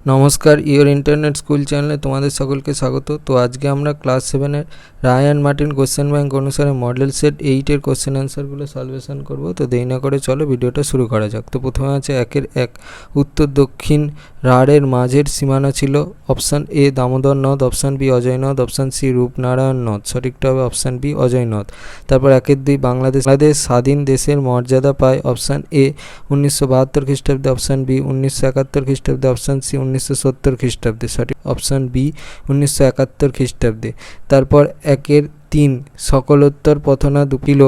নমস্কার your internet school চ্যানেলে তোমাদের সকলকে স্বাগত। তো আজকে আমরা ক্লাস সেভেনের Ray and Martin question bank অনুসারে মডেল সেট এইটের কোশ্চেন অ্যান্সারগুলো সলভেশন করব। তো দেরি না করে চলো ভিডিওটা শুরু করা যাক। তো প্রথমে আছে একের এক, উত্তর দক্ষিণ রাঢ়ের মাঝের সীমানা ছিল। অপশান এ দামোদর নদ অপশান বি অজয় নদ অপশান সি রূপনারায়ণ নদ। সঠিকটা হবে অপশান বি অজয় নদ। তারপর একের দুই বাংলাদেশ বাংলাদেশ স্বাধীন দেশের মর্যাদা পায়। অপশান এ উনিশশো বাহাত্তর খ্রিস্টাব্দে অপশান বি উনিশশো একাত্তর খ্রিস্টাব্দে অপশান সি উনিশশো সত্তর খ্রিস্টাব্দে সঠিক অপশান বি উনিশশো একাত্তর খ্রিস্টাব্দে। তারপর একের তিন, সকলোত্তর পথনা দুপিল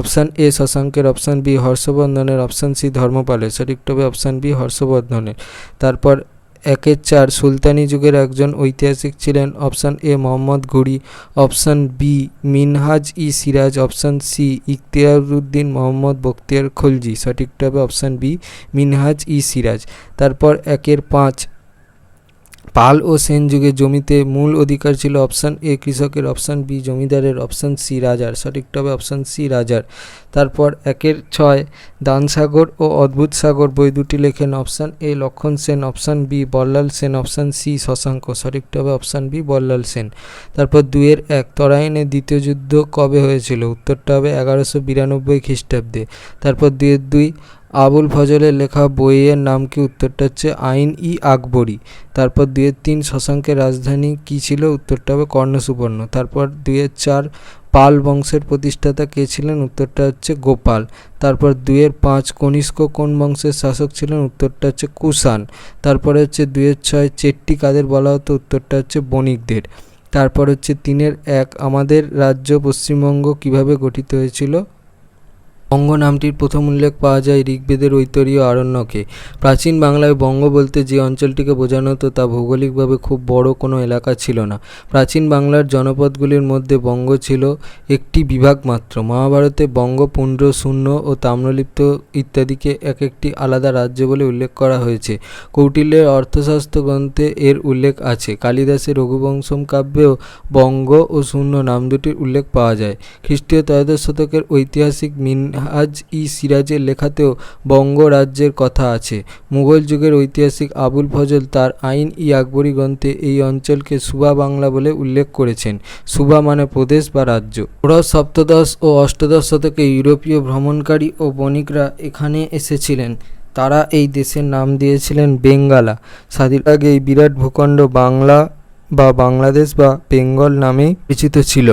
অপশান এ শশাঙ্কের অপশান বি হর্ষবর্ধনের অপশান সি ধর্মপালের, সঠিক হবে অপশান বি হর্ষবর্ধনের। তারপর একের চার, সুলতানি যুগের একজন ঐতিহাসিক ছিলেন option A Mohammad Ghori option B Minhaj i Siraj option C Ikhtiyaruddin Mohammad Bakhtiyar Khalji সঠিকটা হবে অপশান বি মিনহাজ ই সিরাজ। তারপর একের পাঁচ পাল ও সেন যুগে জমিতে মূল অধিকার ছিল অপশান এ, কৃষকের অপশান বি, জমিদারের অপশান সি, রাজার। সঠিকটা হবে অপশান সি, রাজার। তারপর একের ছয় দানসাগর ও অদ্ভুত সাগর বই দুটি লেখেন option A, Lakshman Sen option B, Ballal Sen option C, Shashanka. সঠিকটা হবে অপশান বি, বল্লাল সেন। তারপর দুয়ের এক তরাইনের দ্বিতীয় যুদ্ধ কবে হয়েছিল? উত্তরটা হবে এগারোশো বিরানব্বই খ্রিস্টাব্দে। তারপর দুয়ের দুই আবুল ফজলের লেখা বইয়ের নাম কি? উত্তরটা হচ্ছে আইন ই আকবরী। তারপর দুয়ের তিন শশাঙ্কের রাজধানী কী ছিল? উত্তরটা হবে কর্ণসুবর্ণ। তারপর দুয়ের চার পাল বংশের প্রতিষ্ঠাতা কে ছিলেন? উত্তরটা হচ্ছে গোপাল। তারপর দুয়ের পাঁচ কনিষ্ক কোন বংশের শাসক ছিলেন? উত্তরটা হচ্ছে কুষাণ। তারপরে হচ্ছে দুয়ের ছয় চেট্টি কাদের বলা হতো? উত্তরটা হচ্ছে বণিকদের। তারপর হচ্ছে তিনের এক, আমাদের রাজ্য পশ্চিমবঙ্গ কীভাবে গঠিত হয়েছিল? বঙ্গ নামটির প্রথম উল্লেখ পাওয়া যায় ঋগ্বেদের ঐতরীয় আরণ্যকে। প্রাচীন বাংলায় বঙ্গ বলতে যে অঞ্চলটিকে বোঝানো হতো তা ভৌগোলিকভাবে খুব বড় কোনো এলাকা ছিল না। প্রাচীন বাংলার জনপদগুলির মধ্যে বঙ্গ ছিল একটি বিভাগ মাত্র। মহাভারতে বঙ্গ পুণ্ড্র শূন্য ও তাম্রলিপ্ত ইত্যাদিকে এক একটি আলাদা রাজ্য বলে উল্লেখ করা হয়েছে। কৌটিল্যের অর্থশাস্ত্র গ্রন্থে এর উল্লেখ আছে। কালিদাসের রঘুবংশম কাব্যেও বঙ্গ ও শূন্য নাম দুটির উল্লেখ পাওয়া যায়। খ্রিস্টীয় ত্রয়োদশ শতকের ঐতিহাসিক মিন মিনহাজ ই সিরাজের লেখাতেও বঙ্গ রাজ্যের কথা আছে। মুঘল যুগের ঐতিহাসিক আবুল ফজল তার আইন ই আকবরী গ্রন্থে এই অঞ্চলকে সুবা বাংলা বলে উল্লেখ করেছেন। সুবা মানে প্রদেশ বা রাজ্য। ষোড়শ সপ্তদশ ও অষ্টাদশ শতকে ইউরোপীয় ভ্রমণকারী ও বণিকরা এখানে এসেছিলেন। তারা এই দেশের নাম দিয়েছিলেন বেঙ্গালা। স্বাধীন আগে এই বিরাট ভূখণ্ড বাংলা বা বাংলাদেশ বা বেঙ্গল নামে পরিচিত ছিল।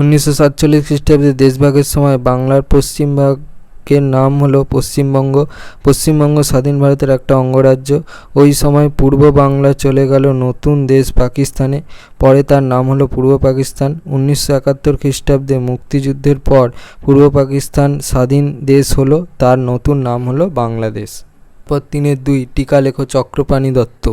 উনিশশো সাতচল্লিশ খ্রিস্টাব্দে দেশভাগের সময় বাংলার পশ্চিমভাগের নাম হলো পশ্চিমবঙ্গ। পশ্চিমবঙ্গ স্বাধীন ভারতের একটা অঙ্গরাজ্য। ওই সময় পূর্ব বাংলা চলে গেল নতুন দেশ পাকিস্তানে। পরে তার নাম হলো পূর্ব পাকিস্তান। উনিশশো একাত্তর খ্রিস্টাব্দে মুক্তিযুদ্ধের পর পূর্ব পাকিস্তান স্বাধীন দেশ হলো। তার নতুন নাম হলো বাংলাদেশ। পর তিনের দুই টিকা লেখো চক্রপাণি দত্ত।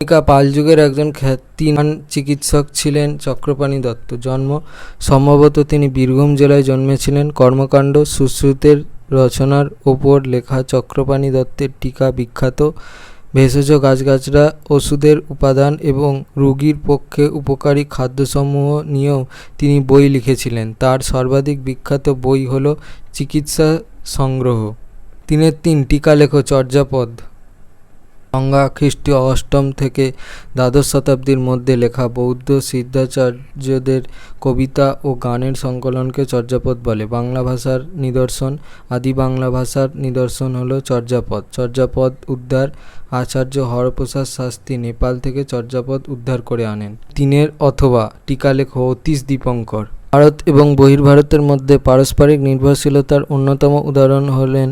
টিকা পাল যুগের একজন খ্যাতিমান চিকিৎসক ছিলেন চক্রপাণি দত্ত। জন্ম, সম্ভবত তিনি বীরভূম জেলায় জন্মেছিলেন। কর্মকাণ্ড, সুশ্রুতের রচনার ওপর লেখা চক্রপাণি দত্তের টিকা বিখ্যাত। ভেষজ গাছগাছরা ওষুধের উপাদান এবং রোগীর পক্ষে উপকারী খাদ্যসমূহ নিয়েও তিনি বই লিখেছিলেন। তার সর্বাধিক বিখ্যাত বই হল চিকিৎসা সংগ্রহ। তিনের তিন, টিকা লেখো, চর্যাপদ। গঙ্গা খ্রিস্টীয় অষ্টম থেকে দ্বাদশ শতাব্দীর মধ্যে লেখা বৌদ্ধ সিদ্ধাচার্যদের কবিতা ও গানের সংকলনকে চর্যাপদ বলে। বাংলা ভাষার নিদর্শন, আদি বাংলা ভাষার নিদর্শন হলো চর্যাপদ। চর্যাপদ উদ্ধার আচার্য হরপ্রসাদ শাস্ত্রী নেপাল থেকে চর্যাপদ উদ্ধার করে আনেন। তিনের অথবা টিকালেখ অতীশ দীপঙ্কর। ভারত এবং বহির্ভারতের মধ্যে পারস্পরিক নির্ভরশীলতার অন্যতম উদাহরণ হলেন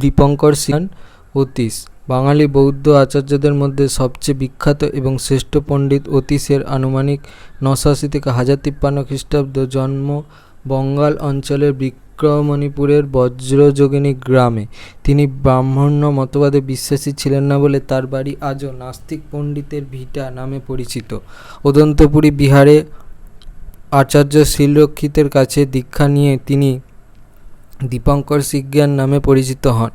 দীপঙ্কর সিয়ান অতীশ। বাঙালি বৌদ্ধ আচার্যদের মধ্যে সবচেয়ে বিখ্যাত এবং শ্রেষ্ঠ পণ্ডিত অতীশের আনুমানিক নশো আশি থেকে হাজার তিপ্পান্ন খ্রিস্টাব্দ জন্ম বঙ্গাল অঞ্চলের বিক্রমণিপুরের বজ্রযোগিনী গ্রামে। তিনি ব্রাহ্মণ্য মতবাদে বিশ্বাসী ছিলেন না বলে তার বাড়ি আজও নাস্তিক পণ্ডিতের ভিটা নামে পরিচিত। অদন্তপুরী বিহারে আচার্য শিলরক্ষিতের কাছে দীক্ষা নিয়ে তিনি দীপঙ্কর সিজ্ঞান নামে পরিচিত হন।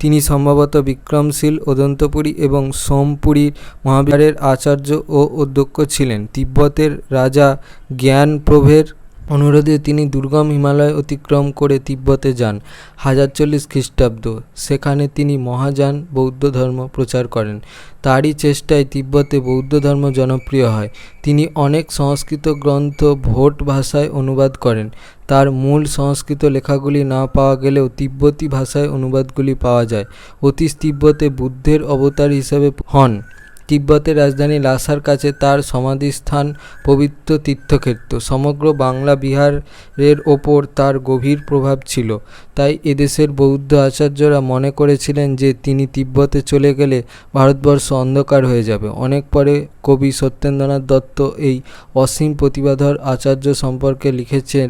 তিনি সম্ভবত বিক্রমশীল অদন্তপুরী এবং সোমপুরীর মহাবিহারের আচার্য ও অধ্যক্ষ ছিলেন। তিব্বতের রাজা জ্ঞানপ্রভের অনুরোধে তিনি দুর্গম হিমালয় অতিক্রম করে তিব্বতে যান, হাজার চল্লিশ খ্রিস্টাব্দ। সেখানে তিনি মহাযান বৌদ্ধ ধর্ম প্রচার করেন। তারই চেষ্টায় তিব্বতে বৌদ্ধ ধর্ম জনপ্রিয় হয়। তিনি অনেক সংস্কৃত গ্রন্থ ভোট ভাষায় অনুবাদ করেন। তার মূল সংস্কৃত লেখাগুলি না পাওয়া গেলেও তিব্বতী ভাষায় অনুবাদগুলি পাওয়া যায়। অতীশ তিব্বতে বুদ্ধের অবতার হিসেবে হন। তিব্বতের রাজধানী লাসার কাছে তার সমাধিস্থান পবিত্র তীর্থক্ষেত্র। সমগ্র বাংলা বিহারের ওপর তার গভীর প্রভাব ছিল। তাই এদেশের বৌদ্ধ আচার্যরা মনে করেছিলেন যে তিনি তিব্বতে চলে গেলে ভারতবর্ষ অন্ধকার হয়ে যাবে। অনেক পরে কবি সত্যেন্দ্রনাথ দত্ত এই অসীম প্রতিভাধর আচার্য সম্পর্কে লিখেছেন,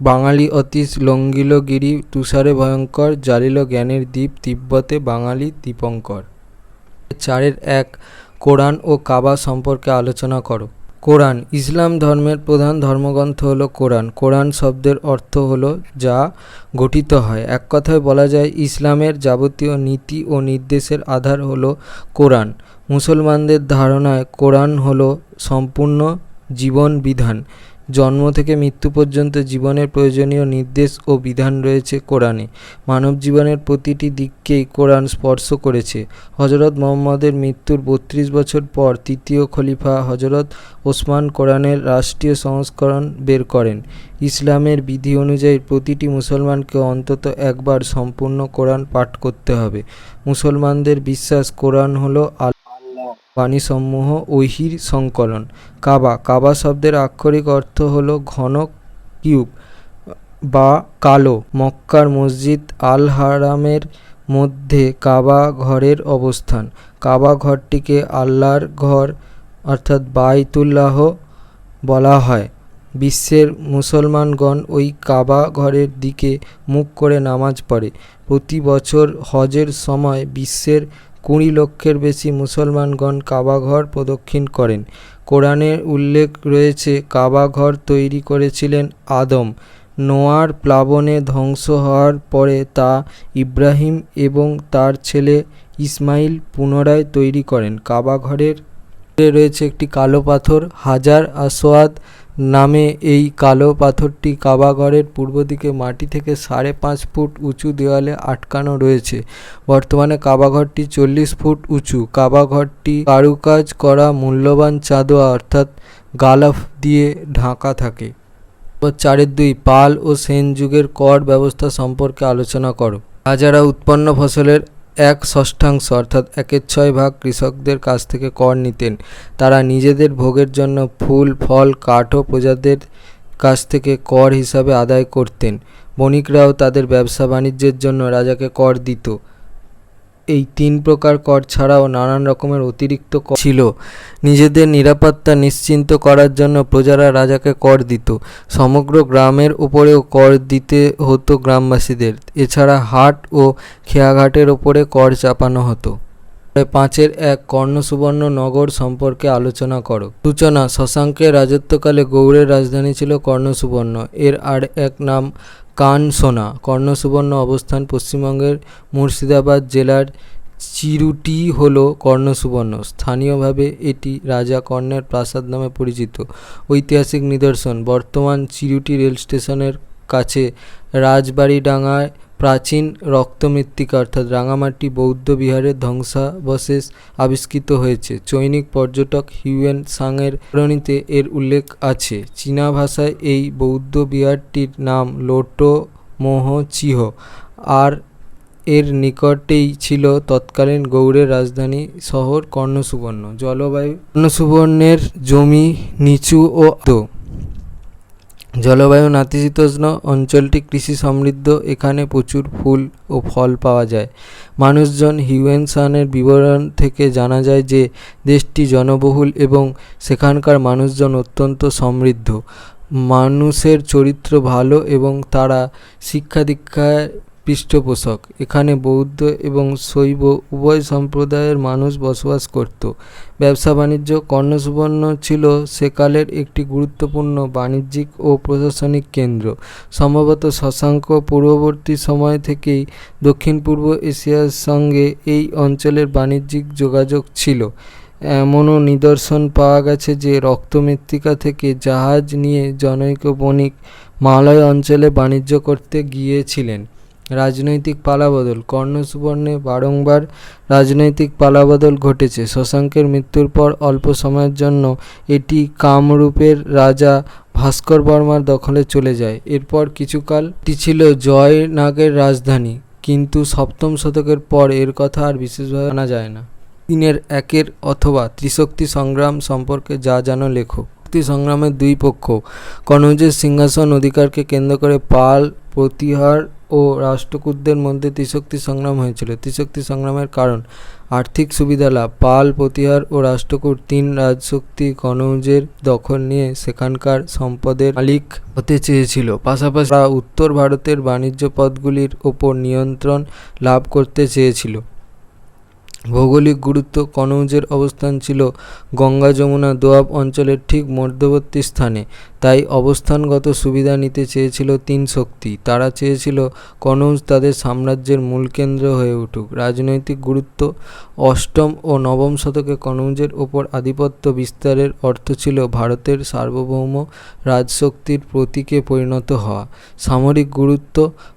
বাঙালি অতীশ লঙ্ঘিল গিরি তুষারে ভয়ঙ্কর জ্বালিল জ্ঞানের দ্বীপ তিব্বতে বাঙালি দীপঙ্কর। চারের এক, কোরআন ও কাবা সম্পর্কে আলোচনা করো। কোরআন, ইসলাম ধর্মের প্রধান ধর্মগ্রন্থ হলো কোরআন। কোরআন শব্দের অর্থ হলো যা গঠিত হয়। এক কথায় বলা যায়, ইসলামের যাবতীয় নীতি ও নির্দেশের আধার হলো কোরআন। মুসলমানদের ধারণায় কোরআন হলো সম্পূর্ণ জীবন বিধান। জন্ম থেকে মৃত্যু পর্যন্ত জীবনের প্রয়োজনীয় নির্দেশ ও বিধান রয়েছে কোরআনে। মানব জীবনের প্রতিটি দিককেই কোরআন স্পর্শ করেছে। হজরত মোহাম্মদের মৃত্যুর বত্রিশ বছর পর তৃতীয় খলিফা হজরত ওসমান কোরআনের রাষ্ট্রীয় সংস্করণ বের করেন। ইসলামের বিধি অনুযায়ী প্রতিটি মুসলমানকে অন্তত একবার সম্পূর্ণ কোরআন পাঠ করতে হবে। মুসলমানদের বিশ্বাস কোরআন হলো আল বাণীসমূহ ওহির সংকলন। কাবা। কাবা শব্দের আক্ষরিক অর্থ হলো ঘন কিউব বা কালো। মক্কার মসজিদ আল হারামের মধ্যে কাবা ঘরের অবস্থান। কাবা ঘরটিকে আল্লাহর ঘর অর্থাৎ বাইতুল্লাহ বলা হয়। বিশ্বের মুসলমানগণ ওই কাবা ঘরের দিকে মুখ করে নামাজ পড়ে। প্রতি বছর হজের সময় বিশ্বের কুড়ি লক্ষের বেশি মুসলমানগণ কাবাঘর প্রদক্ষিণ করেন। কোরআনের উল্লেখ রয়েছে, কাবাঘর তৈরি করেছিলেন আদম। নোয়ার প্লাবনে ধ্বংস হওয়ার পরে তা ইব্রাহিম এবং তার ছেলে ইসমাইল পুনরায় তৈরি করেন। কাবাঘরের রয়েছে একটি কালো পাথর, হাজার আসোয়াদ নামে এই কালো পাথরটি কাবাঘরের পূর্ব দিকে মাটি থেকে সাড়ে পাঁচ ফুট উঁচু দেওয়ালে আটকানো রয়েছে। বর্তমানে কাবাঘরটি চল্লিশ ফুট উঁচু। কাবাঘরটি কারুকাজ করা মূল্যবান চাঁদোয়া, অর্থাৎ গালাফ দিয়ে ঢাকা থাকে। চারের দুই, পাল ও সেন যুগের কর ব্যবস্থা সম্পর্কে আলোচনা করো। রাজারা উৎপন্ন ফসলের এক ষষ্ঠাংশ অর্থাৎ একের ছয় ভাগ কৃষকদের কাছ থেকে কর নিতেন। তারা নিজেদের ভোগের জন্য ফুল, ফল, কাঠ ও প্রজাদের কাছ থেকে কর হিসাবে আদায় করতেন। বণিকরাও তাদের ব্যবসা বাণিজ্যের জন্য রাজাকে কর দিত। এই তিন প্রকার কর ছাড়াও নানান রকমের অতিরিক্ত কর ছিল। নিজেদের নিরাপত্তা নিশ্চিন্ত করার জন্য প্রজারা রাজাকে কর দিত। সমগ্র গ্রামের উপরেও কর দিতে হতো গ্রামবাসীদের। এছাড়া হাট ও খেয়াঘাটের ওপরে কর চাপানো হতো। পাঁচের এক কর্ণসুবর্ণ নগর সম্পর্কে আলোচনা করো। সূচনা শশাঙ্কের রাজত্বকালে গৌড়ের রাজধানী ছিল কর্ণসুবর্ণ। এর আর এক নাম কানসোনা, কর্ণসুবর্ণ অবস্থান পশ্চিমবঙ্গের মুর্শিদাবাদ জেলার চিরুটি হল কর্ণসুবর্ণ। স্থানীয়ভাবে এটি রাজা কর্ণের প্রাসাদ নামে পরিচিত। ঐতিহাসিক নিদর্শন, বর্তমান চিরুটি রেল স্টেশনের কাছে রাজবাড়িডাঙ্গায় প্রাচীন রক্তমৃত্তিকা, অর্থাৎ রাঙামাটি বৌদ্ধ বিহারের ধ্বংসাবশেষ আবিষ্কৃত হয়েছে। চৈনিক পর্যটক হিউয়েন সাংয়ের বিবরণীতে এর উল্লেখ আছে। চীনা ভাষায় এই বৌদ্ধ বিহারটির নাম লোটো মোহ চিহ। আর এর নিকটেই ছিল তৎকালীন গৌড়ের রাজধানী শহর কর্ণসুবর্ণ। জলবায়ু কর্ণসুবর্ণের জমি নিচু ও জলবায়ু নাতিশীতোষ্ণ অঞ্চলটি কৃষি সমৃদ্ধ। এখানে প্রচুর ফুল ও ফল পাওয়া যায়। মানুষজন হিউয়েনসানের বিবরণ থেকে জানা যায় যে, দেশটি জনবহুল এবং সেখানকার মানুষজন অত্যন্ত সমৃদ্ধ। মানুষের চরিত্র ভালো এবং তারা শিক্ষা দীক্ষায় পৃষ্ঠপোষক। এখানে বৌদ্ধ এবং শৈব উভয় সম্প্রদায়ের মানুষ বসবাস করত। ব্যবসা বাণিজ্য, কর্ণসুবর্ণ ছিল সেকালের একটি গুরুত্বপূর্ণ বাণিজ্যিক ও প্রশাসনিক কেন্দ্র। সম্ভবত শশাঙ্ক পূর্ববর্তী সময় থেকেই দক্ষিণ পূর্ব এশিয়ার সঙ্গে এই অঞ্চলের বাণিজ্যিক যোগাযোগ ছিল। এমনও নিদর্শন পাওয়া গেছে যে রক্তমৃত্তিকা থেকে জাহাজ নিয়ে জনৈক বণিক মালয় অঞ্চলে বাণিজ্য করতে গিয়েছিলেন। রাজনৈতিক পালাবদল। কর্ণ সুবর্ণে বারংবার রাজনৈতিক পালাবদল ঘটেছে। শশাঙ্কের মৃত্যুর পর অল্প সময়ের জন্য এটি কামরূপের রাজা ভাস্কর বর্মার দখলে চলে যায়। এরপর কিছুকাল এটি ছিল জয়নাগের রাজধানী। কিন্তু সপ্তম শতকের পর এর কথা আর বিশেষভাবে জানা যায় না। তিনের একের অথবা ত্রিশক্তি সংগ্রাম সম্পর্কে যা জানো লেখো। ত্রিশক্তি সংগ্রামের দুই পক্ষ। কনৌজের সিংহাসন অধিকারকে কেন্দ্র করে পাল, প্রতিহার ও রাষ্ট্রকূটদের মধ্যে ত্রিশক্তি সংগ্রাম হয়েছিল। ত্রিশক্তি সংগ্রামের কারণ, আর্থিক সুবিধা লাভ। পাল, প্রতিহার ও রাষ্ট্রকূট তিন রাজশক্তি কনৌজের দখল নিয়ে সেখানকার সম্পদের মালিক হতে চেয়েছিল। পাশাপাশি তারা উত্তর ভারতের বাণিজ্য পথগুলির ওপর নিয়ন্ত্রণ লাভ করতে চেয়েছিল। ভৌগোলিক গুরুত্ব কনৌজের অবস্থান ছিল গঙ্গা যমুনা দোয়াব অঞ্চলের ঠিক মধ্যবর্তী স্থানে। তাই অবস্থানগত সুবিধা নিতে চেয়েছিল তিন শক্তি। তারা চেয়েছিল কনৌজ তাদের সাম্রাজ্যের মূল কেন্দ্র হয়ে উঠুক। রাজনৈতিক গুরুত্ব অষ্টম ও নবম শতকে কনৌজের ওপর আধিপত্য বিস্তারের অর্থ ছিল ভারতের সার্বভৌম রাজশক্তির প্রতীকে পরিণত হওয়া। সামরিক গুরুত্ব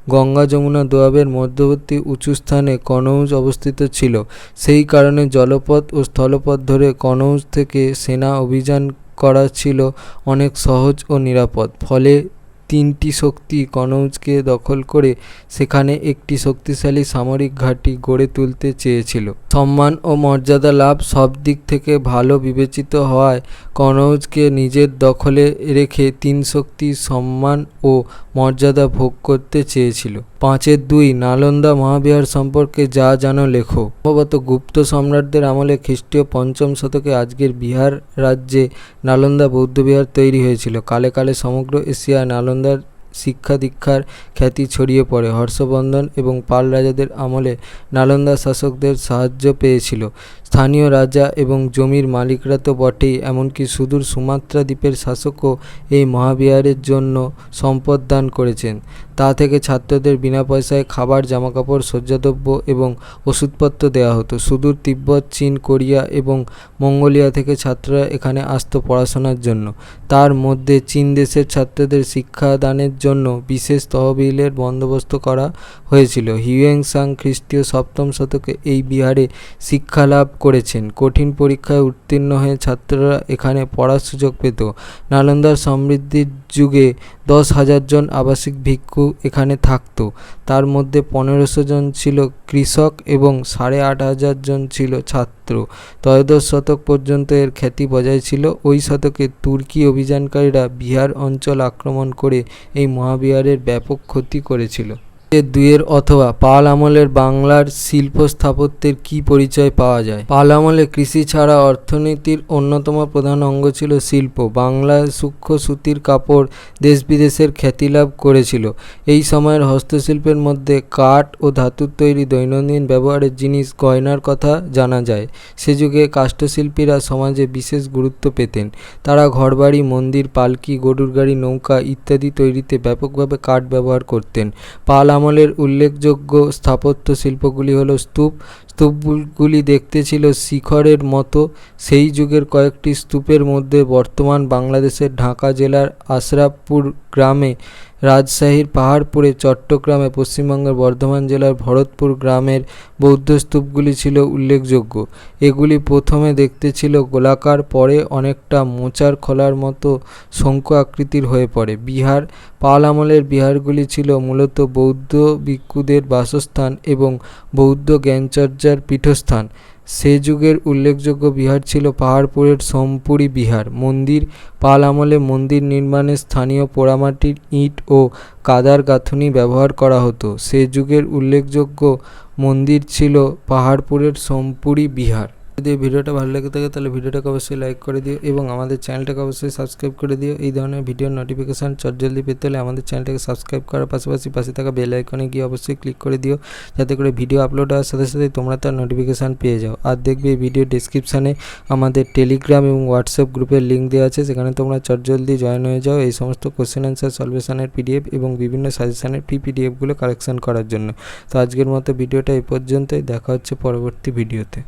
গঙ্গা যমুনা দোয়াবের মধ্যবর্তী উঁচু স্থানে কনৌজ অবস্থিত ছিল। সেই কারণে জলপথ ও স্থলপথ ধরে কনৌজ থেকে সেনা অভিযান করা ছিল অনেক সহজ ও নিরাপদ। ফলে তিনটি শক্তি কনৌজকে দখল করে সেখানে একটি শক্তিশালী সামরিক ঘাঁটি গড়ে তুলতে চেয়েছিল। সম্মান ও মর্যাদা লাভ সব দিক থেকে ভালো বিবেচিত হওয়ায় কনৌজকে নিজের দখলে রেখে তিন শক্তি সম্মান ও মর্যাদা ভোগ করতে চেয়েছিল। পাঁচের দুই, নালন্দা মহাবিহার সম্পর্কে যা জানো লেখো। সম্ভবত গুপ্ত সম্রাটদের আমলে খ্রিস্টীয় পঞ্চম শতকে আজকের বিহার রাজ্যে নালন্দা বৌদ্ধবিহার তৈরি হয়েছিল। কালে কালে সমগ্র এশিয়া নালন্দার শিক্ষা দীক্ষার খ্যাতি ছড়িয়ে পড়ে। হর্ষবন্ধন এবং পাল রাজাদের আমলে নালন্দা শাসকদের সাহায্য পেয়েছিল। স্থানীয় রাজা এবং জমির মালিকরা তো বটেই, এমনকি সুদূর সুমাত্রা দ্বীপের শাসকও এই মহাবিহারের জন্য সম্পদ দান করেছেন। তা থেকে ছাত্রদের বিনা পয়সায় খাবার, জামাকাপড়, শয্যাদ্রব্য এবং ওষুধপত্র দেওয়া হতো। সুদূর তিব্বত, চীন, কোরিয়া এবং মঙ্গোলিয়া থেকে ছাত্ররা এখানে আসতো পড়াশোনার জন্য। তার মধ্যে চীন দেশের ছাত্রদের শিক্ষাদানের জন্য বিশেষ তহবিলের বন্দোবস্ত করা হয়েছিল। হিউয়েং সাং খ্রিস্টীয় সপ্তম শতকে এই বিহারে শিক্ষালাভ করেছেন। কঠিন পরীক্ষায় উত্তীর্ণ হয়ে ছাত্ররা এখানে পড়ার সুযোগ পেত। নালন্দার সমৃদ্ধির যুগে দশ হাজার জন আবাসিক ভিক্ষু এখানে থাকত। তার মধ্যে পনেরোশো জন ছিল কৃষক এবং সাড়ে আট হাজার জন ছিল ছাত্র। ত্রয়োদশ শতক পর্যন্ত এর খ্যাতি বজায় ছিল। ওই শতকে তুর্কি অভিযানকারীরা বিহার অঞ্চল আক্রমণ করে এই মহাবিহারের ব্যাপক ক্ষতি করেছিল। দুইয়ের অথবা পাল আমলের বাংলার শিল্প স্থাপত্যের কি পরিচয় পাওয়া যায়? পাল আমলে কৃষি ছাড়া অর্থনীতির অন্যতম প্রধান অঙ্গ ছিল শিল্প। বাংলায় সূক্ষ্ম সুতির কাপড় দেশ বিদেশের খ্যাতিলাভ করেছিল। এই সময়ের হস্তশিল্পের মধ্যে কাঠ ও ধাতুর তৈরি দৈনন্দিন ব্যবহারের জিনিস গয়নার কথা জানা যায়। সে যুগে কাষ্ঠশিল্পীরা সমাজে বিশেষ গুরুত্ব পেতেন। তারা ঘরবাড়ি, মন্দির, পালকি, গরুর গাড়ি, নৌকা ইত্যাদি তৈরিতে ব্যাপকভাবে কাঠ ব্যবহার করতেন। পাল আমলের উল্লেখযোগ্য স্থাপত্য শিল্পগুলি হল স্তূপ। স্তূপগুলি দেখতে ছিল শিখরের মতো। সেই যুগের কয়েকটি স্তূপের মধ্যে বর্তমান বাংলাদেশের ঢাকা জেলার আশরাফপুর গ্রামে রাজশাহীর পাহাড়পুরে চট্টগ্রামে পশ্চিমবঙ্গের বর্ধমান জেলার ভরতপুর গ্রামের বৌদ্ধ স্তূপগুলি ছিল উল্লেখযোগ্য। এগুলি প্রথমে দেখতে ছিল গোলাকার, পরে অনেকটা মোচার খোলার মতো শঙ্কু আকৃতির হয়ে পড়ে। বিহার, পাল আমলের বিহারগুলি ছিল মূলত বৌদ্ধ ভিক্ষুদের বাসস্থান এবং বৌদ্ধ জ্ঞানচর্চার পীঠস্থান। সে যুগের উল্লেখযোগ্য বিহার ছিল পাহাড়পুরের সোমপুরি বিহার। মন্দির পাল আমলে মন্দির নির্মাণে স্থানীয় পোড়ামাটির ইট ও কাদার গাঁথুনি ব্যবহার করা হতো। সে যুগের উল্লেখযোগ্য মন্দির ছিল পাহাড়পুরের সোমপুরি বিহার। যদি এই ভিডিওটা ভালো লেগে থাকে তাহলে ভিডিওটাকে অবশ্যই লাইক করে দিও এবং আমাদের চ্যানেলটাকে অবশ্যই সাবস্ক্রাইব করে দিও। এই ধরনের ভিডিওর নোটিফিকেশান চটজলদি পেতে হলে আমাদের চ্যানেলটাকে সাবস্ক্রাইব করার পাশাপাশি পাশে থাকা বেল আইকনে গিয়ে অবশ্যই ক্লিক করে দিও যাতে করে ভিডিও আপলোড হওয়ার সাথে সাথে তোমরা তার নোটিফিকেশান পেয়ে যাও। আর দেখবে এই ভিডিও ডিসক্রিপশানে আমাদের টেলিগ্রাম এবং হোয়াটসঅ্যাপ গ্রুপের লিঙ্ক দেওয়া আছে, সেখানে তোমরা চটজলদি জয়েন হয়ে যাও এই সমস্ত কোশ্চেন অ্যান্সার সলভেশনের পিডিএফ এবং বিভিন্ন সাজেশানের ফ্রি পিডিএফগুলো কালেকশন করার জন্য। তো আজকের মতো ভিডিওটা এই পর্যন্তই, দেখা হচ্ছে পরবর্তী ভিডিওতে